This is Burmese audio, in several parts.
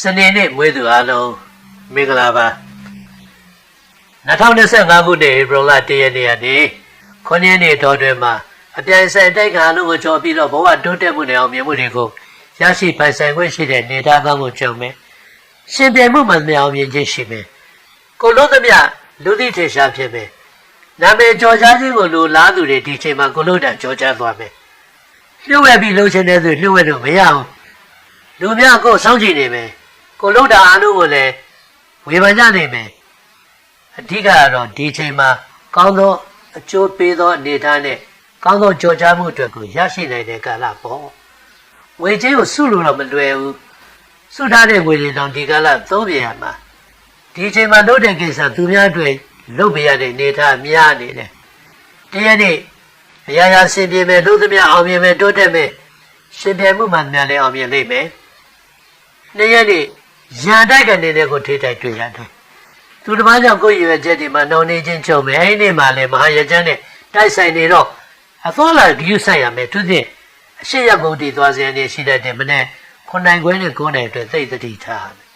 စနေနေ့မွေးသူအားလုံးမင်္ဂလာပါ2025ခုနှစ်ဧပြီလ1ရက်နေ့ကနေ9ရက်နေ့တော်တွင်မှာအပြိုင်ဆိုင်တိုက်ကအလုံးကိုကြော်ပြီးတော့ဘဝတိုးတက်မှုနဲ့အောင်မြင်မှုတွေကိုရရှိပိုင်ဆိုင်ခွင့်ရှိတဲ့နေသားကောင်းကိုကြုံမယ်ရှင်ပြိုင်မှုမှမအောင်မြင်ခြင်းရှိမယ်ကိုလို့သမျှလူသိထေရှားဖြစ်မယ်နာမည်ကြော်ကြားခြင်းကိုလူလားသူတွေဒီချိန်မှာကိုလို့တန်ကြော်ကြားသွားမယ် လျှို့ဝှက်ပြီးလှုပ်ရှင်တဲ့သူလျှို့ဝှက်လို့မရအောင်လူများကိုစောင့်ကြည့်နေမယ်ကိုလုတ်တာအားလုံးကိုလည်းဝေဖန်ကြနိုင်မယ်အဓိကကတော့ဒီချိန်မှာကောင်းသောအကျိုးပေးသောအနေအထားနဲ့ကောင်းသောကြော်ကြားမှုအတွက်ကိုရရှိနိုင်တဲ့ကာလပေါ့ဝေချင်းကိုစုလို့တော့မလွယ်ဘူးစုထားတဲ့ငွေတွေတော့ဒီကာလသုံးပြရမှာဒီချိန်မှာလုပ်တဲ့ကိစ္စသူများတွေလုပ်ပြရတဲ့အနေအထားများနေတယ်တရနေ့ အရာရာဆင်ပြေမယ်လို့သမျှအောင်မြင်မယ်တိုးတက်မယ်ရှင်ပြမှုမှများလည်းအောင်မြင်လိမ့်မယ်နေ့ရက်နေ့ရန်တိုက်ကနေတဲ့ကိုထိတိုက်တွေ့ရတယ်။သူတစ်ပါးကြောင့်ကိုယ့်ရွယ်ချက်တွေမှာနှောင်းနေခြင်းချုပ်မယ်။အဲဒီနေ့မှလည်းမဟာရကျမ်းနဲ့တိုက်ဆိုင်နေတော့အသောလာဂယုဆိုင်ရမယ်သူဖြင့်အရှိရဘုဒ္ဓသွားစရာနေရှိတတ်တယ်မနဲ့ခုနိုင်ခွဲနဲ့ကိုယ်နိုင်အတွက်သိသတိထားမယ်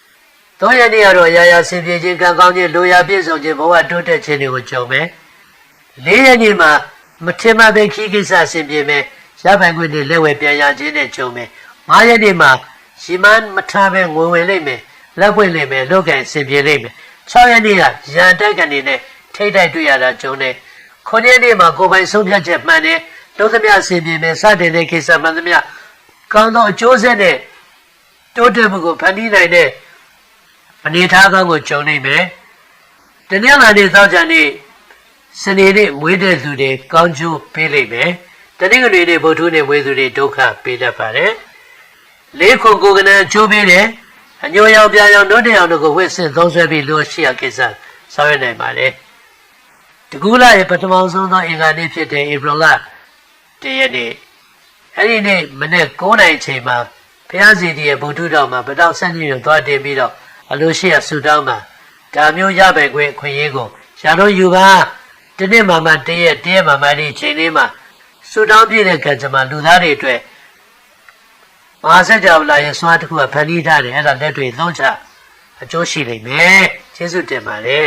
။သောရက်နေ့ကတော့ရာရာဆင်ပြေခြင်းကံကောင်းခြင်းလိုရာပြည့်စုံခြင်းဘဝတိုးတက်ခြင်းတွေကိုကြုံမယ်။လေးရက်နေ့မှာ မထင်မှပဲခီးကိစ္စဆင်ပြေမယ်။ရပိုင်ခွင့်တွေလက်ဝဲပြန်ရခြင်းနဲ့ကြုံမယ်။ငါးရက်နေ့မှာရှိမမထားပဲငွေဝင်လိမ့်မယ်လက်ပွင့်လိမ့်မယ်လောကန်ဆင်ပြေလိမ့်မယ်6ရက်နေ့ကရန်တိုက်ကနေနဲ့ထိတ်တိုက်တွေ့ရတာကြုံတယ်9ရက်နေ့မှာကိုယ်ပိုင်ဆုံးဖြတ်ချက်မှန်တယ်လုံးသမျှဆင်ပြေမယ်စတင်တဲ့ကိစ္စမှန်သမျှကောင်းသောအကျိုးဆက်နဲ့တိုးတက်မှုကိုဖန်တီးနိုင်တဲ့အနေအထားကောင်းကိုကြုံနိုင်မယ်တနင်္လာနေ့သောကြာနေ့ စနေနေ့မွေးတဲ့သူတွေကောင်းကျိုးပေးလိမ့်မယ်တနင်္ဂနွေနေ့ဗုဒ္ဓဟူးနေ့မွေးသူတွေဒုက္ခပေးတတ်ပါတယ်လေးခုကိုကနန်ချိုးပေးတယ်အညိုရောင်ပြာရောင်တို့တဲ့အောင်တို့ကိုဝစ်စင်သုံးဆွဲပြီးလို့ရှိရကိစ္စဆောင်ရွက်နိုင်ပါလေတကူလာရဲ့ပထမဆုံးသောအင်္ဂါနေ့ဖြစ်တဲ့ဧပြီလတရက်နေ့အဲ့ဒီနေ့မနေ့9နိုင်ချိန်မှာဘုရားစီတီရဲ့ဗုဒ္ဓတော်မှာပတောက်ဆန်းကြီးကိုသွားတင်ပြီးတော့အလိုရှိရဆူတောင်းမှာဒါမျိုးရပိုင်ခွင့်ခွင့်ရေးကိုရှာတော့ယူပါ ဒီနေ့မှမှတရက်တရက်မှမှဒီချိန်လေးမှာဆူတောင်းပြည့်တဲ့ကံကြမ္မာလူသားတွေအတွက်မဟာစัจ java လာရဲ့စွမ်းတစ်ခုကဖန်တီးထားတယ်အဲ့ဒါလက်တွေသုံးချအကျိုးရှိလိမ့်မယ်ကျေးဇူးတင်ပါတယ်